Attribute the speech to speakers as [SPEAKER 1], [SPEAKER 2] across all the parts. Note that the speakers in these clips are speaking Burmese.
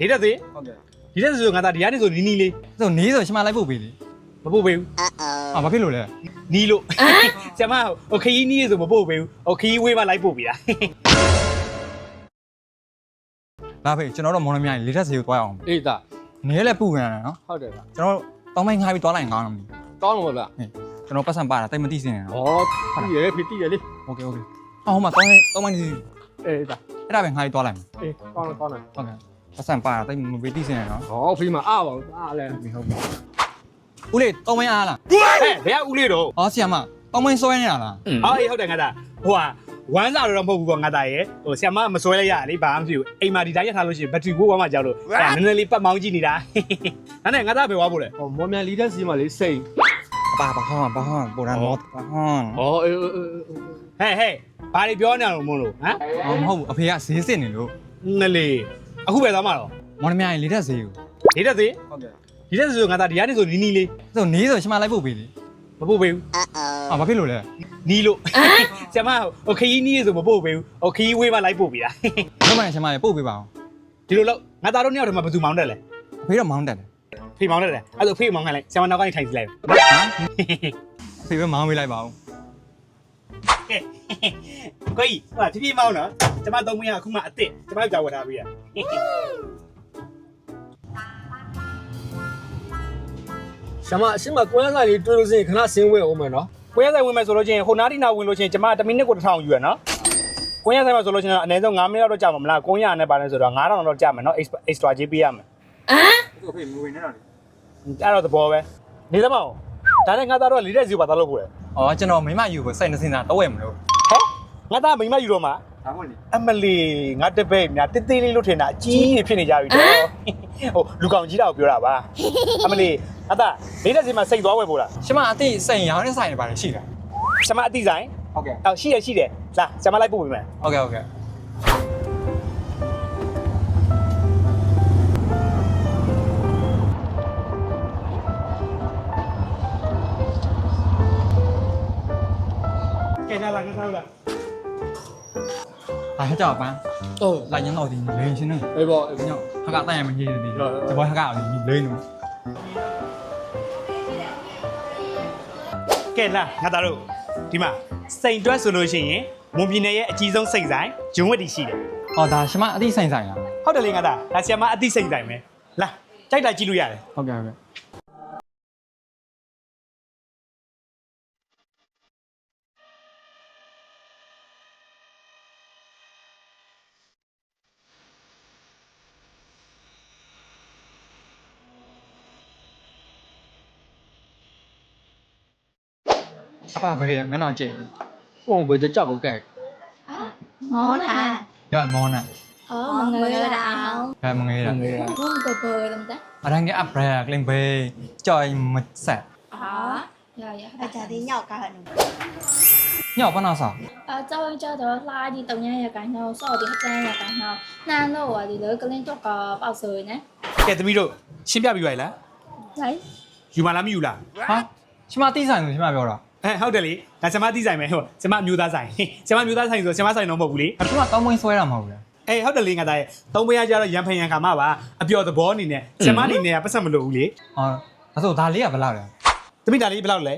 [SPEAKER 1] ဒီတက်သေး
[SPEAKER 2] ဟုတ်ကဲ့
[SPEAKER 1] ဒီတက်ဆိုငါသားဒီကနေဆိုနီးနီးလေး
[SPEAKER 2] ဆိုနေဆိုရှမလိုက်ဖို့ပေးလေ
[SPEAKER 1] မပို့ပေးဘူး
[SPEAKER 2] အာဘာဖြစ်လို့လဲ
[SPEAKER 1] နီးလို့ကျမဟိုခရီးနီးရေဆိုမပို့ပေးဘူးဟိုခရီးဝေးမှလိုက်ပို့ပေးတာ
[SPEAKER 2] လာဖေးကျွန်တော်တို့မော်လမြိုင်လေးထက်စီကိုတွားရအောင်
[SPEAKER 3] အေးသား
[SPEAKER 2] နေလည်းပူကန်တယ်နော်
[SPEAKER 3] ဟုတ်တယ်လား
[SPEAKER 2] ကျွန်တော်တို့တောင်းမိုင်းငှားပြီးတွားလိုက်ငားတော့မသိ
[SPEAKER 3] ကောင်းလို့မလား
[SPEAKER 2] ကျွန်တော်ပတ်စံပါတာတိတ်မသိစင်နေနော်
[SPEAKER 3] ဩတီးရဖေးတီးရလေ
[SPEAKER 2] โอเคโอเคအော်ဟိုမှာတောင်းတောင်းမိုင်းစီ
[SPEAKER 3] အေးသား
[SPEAKER 2] အဲ့ဒါပဲငှားပြီးတွားလိုက်မယ်
[SPEAKER 3] အေးကောင်းလို့ကောင်းတယ်
[SPEAKER 2] ဟုတ်ကဲ့ ပတ်စံပါတာတိတ်မပေးသိစင်နေနော်
[SPEAKER 3] ဟောဖေးမှာအားပါဘူးအားလဲ
[SPEAKER 2] ဟုတ်ပြီဟုတ်ပြီဦးလေးတောင်းမိုင်းအားလား
[SPEAKER 1] ဟဲ့ဘယ်ကဦးလေးတော့
[SPEAKER 2] အော်ဆီယမတောင်းမိုင်းဆွဲနေတာလား
[SPEAKER 1] အော်အေးဟုတ်တယ်ငါသားဟိုဟာဝမ်းစာတော့မဟုတ်ဘူးပေါ့ငါသားရဲ့ဟိုဆ iam မမစွဲလိုက်ရလေဘာမှမဖြစ်ဘူးအိမ်မှာဒီတိုင်းရထားလို့ရှိရင်ဘက်ထရီကိုဝမ်းမှကြောက်လို့အဲ့နည်းနည်းလေးပတ်မောင်းကြည့်နေတာဒါနဲ့ငါသားပဲဝါဖို့လေ
[SPEAKER 3] ဟောမော်မြန်လီတက်စီမှာလေစိတ်
[SPEAKER 2] ပါပါဟောပါဟောပိုရန်မောပါဟော
[SPEAKER 3] ဩအေးအေးအေး
[SPEAKER 1] ဟဲ့ဟဲ့ဘာတွေပြောနေအောင်မလို့ဟမ်
[SPEAKER 2] အော်မဟုတ်ဘူးအဖေကဈေးစစ်နေလို့
[SPEAKER 1] နလေ အခုပဲသွားမှာတော့
[SPEAKER 2] မော်လမြိုင်လေးထက်စီကို
[SPEAKER 1] ဒီတက်သေး
[SPEAKER 3] ဟုတ်ကဲ့
[SPEAKER 1] ဒီတက်ဆိုငါသားဒီကနေဆိုနီးနီးလေး
[SPEAKER 2] ဆိုနေဆိုရှမလိုက်ဖို့ပေးလေ
[SPEAKER 1] မပို့ပေးဘူး
[SPEAKER 2] အာဘာဖြစ်လို့လဲ
[SPEAKER 1] နီးလို့ကျမဟိုခရီးနီးရေဆိုမပို့ပေးဘူးဟိုခရီးဝေးမှလိုက်ပို့ပေးတာ
[SPEAKER 2] ဘယ်မှာရှမလေးပို့ပေးပါအောင်
[SPEAKER 1] ဒီလိုလို့ငါသားတို့နှစ်ယောက်တည်းမှာဘယ်သူမောင်းတက်လဲ
[SPEAKER 2] အဖေတော့မောင်းတက်တယ်
[SPEAKER 1] ဖေမောင်းတက်တယ်အဲ့ဒါဖေမောင်းခိုင်းလိုက်ဆရာမနောက်ကနေထိုင်စီလိုက်
[SPEAKER 2] ဟမ်အဖေပဲမောင်းပေးလိုက်ပါဦး
[SPEAKER 1] ကဲ ကိုကြီးဟာဖြည်းဖြည်းမောင်းနော်ကျမသုံးမရအခုမှအစ်စ်ကျမကြောက်ဝတ်ထားပေးရ
[SPEAKER 3] ရှမအရှင်းမကွမ်းစားလေးတွေ့လို့စရင်ခဏဆင်းဝဲအောင်မယ်နော်
[SPEAKER 1] ကိုရဆိုင်ဝင်မယ်ဆိုလို့ချင်းဟိုနားတီနာဝင်လို့ချင်းကျမတမိနစ်ကိုတစ်ထောင်ယူရနော်ကိုရဆိုင်မှာဆိုလို့ချင်းအနည်းဆုံး9မိနစ်တော့ကြာမှာမလားကိုရနဲ့ပါလဲဆိုတော့9000တော့ကြာမှာနော် extra ကြေးပေးရမယ်
[SPEAKER 2] အဖေမဝင်နဲ့တော့လေ
[SPEAKER 1] အဲ့တော့သဘောပဲနေသမောင်ဒါနဲ့ငါသားတော့လေးတဲ့စီပါသားလို့ပို့တယ်
[SPEAKER 2] အော်ကျွန်တော်မိမယူဖို့စိတ်နှစင်တာတော့ဝယ်မလို့
[SPEAKER 1] ဟဲ့ ငါသားမိမယူတော့မှာ
[SPEAKER 2] ဒါမှမဟုတ်လေ
[SPEAKER 1] အမလီငါတပည့်များတိတိလေးလို့ထင်တာအကြီးကြီးဖြစ်နေကြပြီတော့ဟိုလူကောင်ကြီးတာကိုပြောတာပါအမလီအသားလေးတဲ့စီမှာစိတ်သွားဝယ်ပို့လား
[SPEAKER 2] ရှမအတိစိတ်ရောင်းနေဆိုင်နေပါလေရှိတယ်
[SPEAKER 1] ဆမအတိဆိုင်
[SPEAKER 2] ဟုတ်ကဲ့
[SPEAKER 1] အော်ရှိတယ်ရှိတယ်လာဆမလိုက်ပို့ပေးမယ်
[SPEAKER 2] ဟုတ်ကဲ့ဟုတ်ကဲ့
[SPEAKER 1] ကဲလာလာငါသားလာ
[SPEAKER 2] အားကြောက်ပန်း
[SPEAKER 3] ဟုတ်
[SPEAKER 2] လို က်ရင်တော့ဒီလိန်ရှင်းနေ
[SPEAKER 3] အေးပေါ့အေး
[SPEAKER 2] ညောဟကတိုင်ရမကြီးတယ်ဒီတဘောဟကအောင်ဒီလိန်နော်
[SPEAKER 1] ကဲလာငါသားတို့ဒီမှာစိန်တွက်ဆိုလို့ရှိရင်မွန်ပြည်နယ်ရဲ့အကြီးဆုံးစိန်ဆိုင်ဂျုံဝက်တီရှိတယ်
[SPEAKER 2] အော်ဒါရှမအတိဆိုင်ဆိုင်လား
[SPEAKER 1] ဟုတ်တယ်လေငါသားဒါဆရာမအတိစိန်ဆိုင်ပဲလာကြိုက်တာကြည့်လို့ရတယ်
[SPEAKER 2] ဟုတ် အဖဖေမျက်နှာကြည့်
[SPEAKER 3] ပုံပဲကြောက်ကိုကဲ
[SPEAKER 4] ngon à
[SPEAKER 2] ရမောနာ
[SPEAKER 4] ờ mọi người là đạo
[SPEAKER 2] ဘယ်မငေးတာ
[SPEAKER 3] ငယ်ရ
[SPEAKER 4] không cười cười làm ta
[SPEAKER 2] အရန်ကအပရကလင်ဘေးကြိုင်မဆက်
[SPEAKER 4] ờ rồi vậy
[SPEAKER 5] Bây giờ đi nhậu cả hận
[SPEAKER 2] ညောက်ပနာဆောင်
[SPEAKER 4] ờ cho cho đó la đi tàu nha nhà cả nhau sau thì hết ra nhà cả nhau nan đâu à thì lỡ cái lên cho cò bao sưởi nè
[SPEAKER 1] ကဲသမီးတို့ရှင်းပြပြီးပါလား
[SPEAKER 4] đấy
[SPEAKER 1] ယူမလားမယူလား
[SPEAKER 2] ဟာရှမတိဆိုင်ဆိုရှမပြောတာ
[SPEAKER 1] အဲဟုတ်တယ်လေဒါဆရာမအတိဆိုင်ပဲဟိုဆရာမအမျိုးသားဆိုင်ဆရာမအမျိုးသားဆိုင်ဆိုဆရာမဆိုင်တော့မဟုတ်ဘူးလေ
[SPEAKER 2] အထူးကတောင်းမင်းဆွဲတာမဟုတ်ဘူးလေ
[SPEAKER 1] အေးဟုတ်တယ်လေငါသားရဲ့သုံးပေးရကြတော့ရံဖန်ရံခါမပါအပျော်သဘောအနေနဲ့ဆရာမအနေနဲ့ကပတ်ဆက်မလို့ဘူးလေ
[SPEAKER 2] အော်ဒါဆိုဒါလေးကဘယ်လောက်လဲ
[SPEAKER 1] သမီးဒါလေးဘယ်လောက်လဲ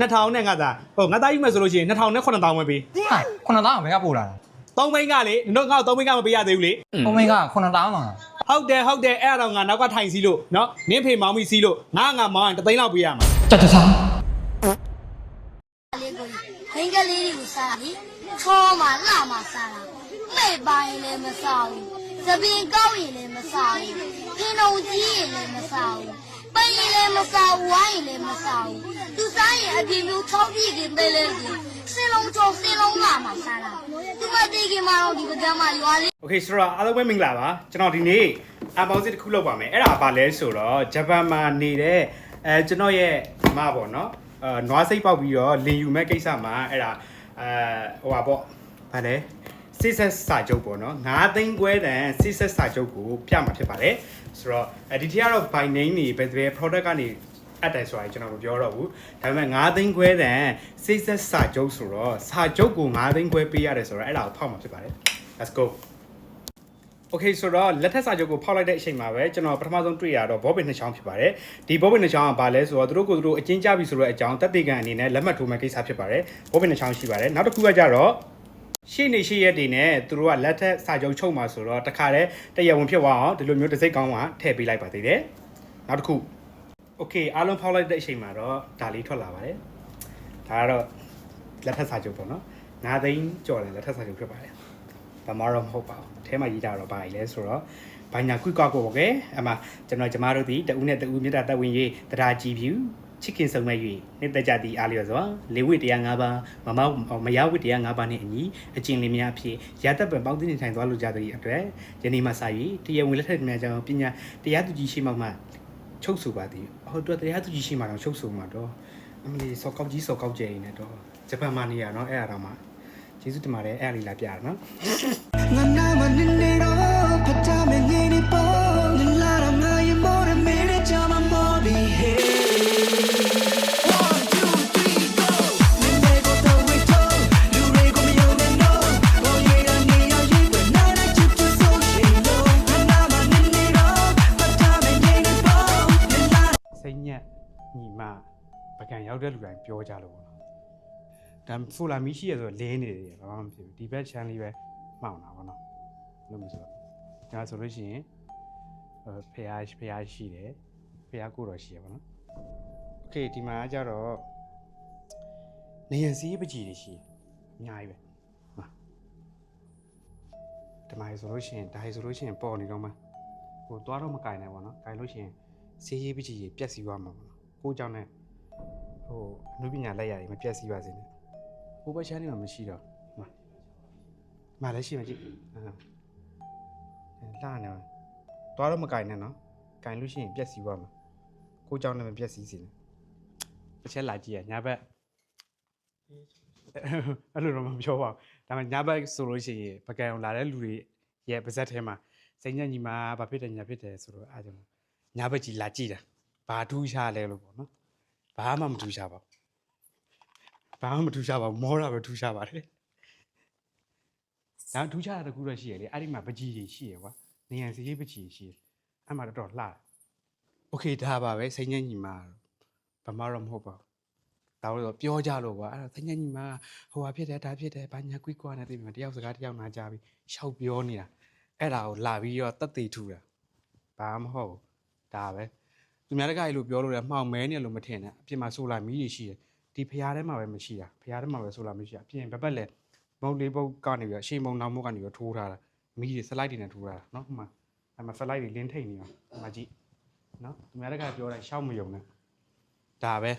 [SPEAKER 4] là thọ
[SPEAKER 1] 2000နဲ့ငါသားဟိုငါသားယူမယ်ဆိုလို့ရှိရင်2000နဲ့9000ပဲပေး
[SPEAKER 2] ဟာခုနတောင်းဘယ်ကပို့လာတာ
[SPEAKER 1] သုံးဘိန်းကလေတို့ငါ့ကိုသုံးဘိန်းကမပေးရသေးဘူးလေ
[SPEAKER 2] အမင်းကခုနတောင်းမှာ
[SPEAKER 1] ဟုတ်တယ်ဟုတ်တယ်အဲ့ဒါတော့ငါနောက်ကထိုင်စီလို့နော်နင်းဖေမောင်းပြီးစီလို့ငါငါမောင်းရင်တသိန်းလောက်ပေးရမှာ
[SPEAKER 2] ကြက်ကြစား
[SPEAKER 5] လေးကိုဟင်းကလေး လေချောမှာလှမှာစားတာမဲ့ပါရင်လည်းမစားဘူးသပင်ကောက်ရင်လည်းမစားဘူးဖင်ုံကြီးရင်လည်းမစားဘူးပိန်ရင်လည်းမစားဘူးဝိုင်းရင်လည်းမစားဘူးသူစားရင်အပြင်းမျိုးချောင်းပြည့်ခင်ပဲလေစင်လုံးချောင်းစင်လုံးလာမှာစားတာသူမတေးခင်မှာတော့ဒီပကံမှာရွာလေး
[SPEAKER 1] Okay ဆိုတော့အားလုံးပဲမင်္ဂလာပါကျွန်တော်ဒီနေ့အပေါင်းစစ်တစ်ခုလောက်ပါမယ်အဲ့ဒါဘာလဲဆိုတော့ဂျပန်မှာနေတဲ့အဲကျွန်တော်ရဲ့မပေါ့နော်အဲနွားစိတ်ပေါက်ပြီးတော့လင်ယူမဲ့ကိစ္စမှာအဲ့ဒါ အဲဟိုပါပေါ့ဗာလဲစစ်ဆက်စာချုပ်ပေါ့နော်9သိန်းခွဲတန်စစ်ဆက်စာချုပ်ကိုပြမှာဖြစ်ပါတယ်ဆိုတော့အဲဒီထက်ကတော့ by name နေဘယ်ဘယ် product ကနေအပ်တယ်ဆိုတာကျွန်တော်မပြောတော့ဘူးဒါပေမဲ့9သိန်းခွဲတန်စစ်ဆက်စာချုပ်ဆိုတော့စာချုပ်ကို9သိန်းခွဲပေးရတယ်ဆိုတော့အဲ့ဒါကိုဖောက်မှာဖြစ်ပါတယ် let's go โอเคဆိုတော့လက်ထက်စာချုပ်ကိုဖောက်လိုက်တဲ့အချိန်မှာပဲကျွန်တော်ပထမဆုံးတွေ့ရတော့ဘောပင်နှစ်ချောင်းဖြစ်ပါတယ်ဒီဘောပင်နှစ်ချောင်းကဘာလဲဆိုတော့သူတို့ကိုယ်သူတို့အချင်းကြပြီဆိုတော့အကြောင်းတက်တေကန်အနေနဲ့လက်မှတ်ထိုးမဲ့ကိစ္စဖြစ်ပါတယ်ဘောပင်နှစ်ချောင်းရှိပါတယ်နောက်တစ်ခုကကြတော့ရှေ့နေရှေ့ရက်တွေနဲ့သူတို့ကလက်ထက်စာချုပ်ချုပ်မှာဆိုတော့တခါတည်းတရားဝင်ဖြစ်သွားအောင်ဒီလိုမျိုးတစ်စိတ်ကောင်းကထည့်ပေးလိုက်ပါသေးတယ်နောက်တစ်ခုโอเคအားလုံးဖောက်လိုက်တဲ့အချိန်မှာတော့ဒါလေးထွက်လာပါတယ်ဒါကတော့လက်ထက်စာချုပ်ပေါ့နော်ငါသိန်းကြော်တယ်လက်ထက်စာချုပ်ဖြစ်ပါတယ် ဘာမှတော့မဟုတ်ပါဘူးအဲထဲမှာရေးတာတော့ဘာလဲဆိုတော့ဘာညာကွိကောက်ကိုပေါ့ကဲအမကျွန်တော်ကျမတို့ဒီတဦးနဲ့တဦးမြတ်တာတက်ဝင်ရေးတရားကြည်ဖြူချစ်ခင်ဆုံးမဲ့၍နှစ်သက်ကြသည့်အားလျော်စွာလေဝိတရား၅ပါးမမမရဝိတရား၅ပါးနှင့်အညီအကျင့်လေးများအဖြစ်ရတတ်ပံပေါင်းသိနေထိုင်သွားလိုကြသည့်အတွက်ယနေ့မှစ၍တရားဝင်လက်ထက်များကြောင့်ပညာတရားသူကြီးရှိမှမှချုပ်ဆိုပါသည်ဟိုတော့တရားသူကြီးရှိမှတော့ချုပ်ဆိုမှာတော့အမလီစောကောက်ကြီးစောကောက်ကျဲနေတော့ဂျပန်မှာနေရနော်အဲ့အရာတော့မှ ကျေးဇူးတင်ပါတယ်အဲ့အရာလေးလာပြရနော်
[SPEAKER 6] ငါနာမနေနေတော့ဖတာမနေနေပေါ်လလာရမယမောရမေရချမမောဘီဟေ One, two, three, go နေနေကိုတော့ဝေတော့လူတွေကိုမယုံနဲ့ no ဘောရရနေရရင်ပဲနာနာချစ်ချစ်ဆိုရှင်လို့ငါနာမနေနေတော့ဖတာမနေနေပေါ်လလာ
[SPEAKER 1] စိတ်ညက်ညီမပကံရောက်တဲ့လူတိုင်းပြောကြလို့ပေါ့နော် ဒါဖိုလာမီရှိရဆိုတော့လင်းနေတယ်ဘာမှမဖြစ်ဘူးဒီဘက်ချမ်းလေးပဲမှောင်တာပေါ့နော်လို့မဆိုတော့ဒါဆိုလို့ရှိရင်အဲဖះဖះရှိတယ်ဖះကိုတော့ရှိရပါတော့โอเคဒီမှာကျတော့နေရစီးပကြီးတွေရှိတယ်အများကြီးပဲဟာဒီမှာဆိုလို့ရှိရင်ဒါဆိုလို့ရှိရင်ပေါ်နေတော့မှဟိုသွားတော့မကင်နိုင်ပါတော့ကင်လို့ရှိရင် စေးရေးပကြီးကြီးပြက်စီးသွားမှာပေါ့နော်ကိုเจ้าနဲ့ဟိုအနုပညာလက်ရည်မပြက်စီးပါစေနဲ့ ဟိုဘက်ချမ်းနေမှာမရှိတော့မှာမှာလည်းရှိမှကြည့်လာနေမှာသွားတော့မကင်နဲ့နော်ကင်လို့ရှိရင်ပြက်စီးသွားမှာကိုကြောင့်လည်းမပြက်စီးစေနဲ့တစ်ချက်လာကြည့်ရညာဘက်အဲ့လိုတော့မပြောပါဘူးဒါပေမဲ့ညာဘက်ဆိုလို့ရှိရင်ပကံလာတဲ့လူတွေရဲ့ပါဇက်ထဲမှာစိတ်ညက်ညီမှာဘာဖြစ်တယ်ညာဖြစ်တယ်ဆိုတော့အားကြောင့်ညာဘက်ကြီးလာကြည့်တာဘာထူးခြားလဲလို့ပေါ့နော်ဘာမှမထူးခြားပါဘူး ဘာမှမထူးရှားပါဘူးမောတာပဲထူးရှားပါတယ်ဒါထူးရှားတာတစ်ခုတော့ရှိရလေအဲ့ဒီမှာပကြီးကြီးရှိရကွာနေရန်စီကြီးပကြီးရှိရအဲ့မှာတော့တော်လှတယ်โอเคဒါပါပဲစိတ်ညစ်ညီမဘာမှတော့မဟုတ်ပါဘူးဒါတော့ပြောကြလို့ကွာအဲ့တော့စိတ်ညစ်ညီမဟိုဟာဖြစ်တယ်ဒါဖြစ်တယ်ဘာညာကွီးကွာနေတယ်တယောက်စကားတယောက်နာကြပြီးရှောက်ပြောနေတာအဲ့ဒါကိုလာပြီးတော့တက်သေးထူတာဘာမှမဟုတ်ဘူး ဒါပဲသူများတကားကြီးလို့ပြောလို့လည်းမှောင်မဲနေလို့မထင်နဲ့အပြင်မှာဆိုလာမီးတွေရှိတယ် ဒီဖျားထဲမှာပဲမရှိတာဖျားထဲမှာပဲဆိုလာမီးရှိတာအပြင်ဘက်ဘက်လည်းမုတ်လေးပုတ်ကနေပြီးတော့ရှေ့မုံနောက်မုတ်ကနေပြီးတော့ထိုးထားတာမီးတွေစလိုက်တွေနဲ့ထိုးထားတာเนาะဟိုမှာအဲ့မှာဖလိုက်တွေလင်းထိတ်နေအောင်ဟိုမှာကြည့်เนาะသူများတကားပြောတာရှောက်မယုံနဲ့ဒါပဲ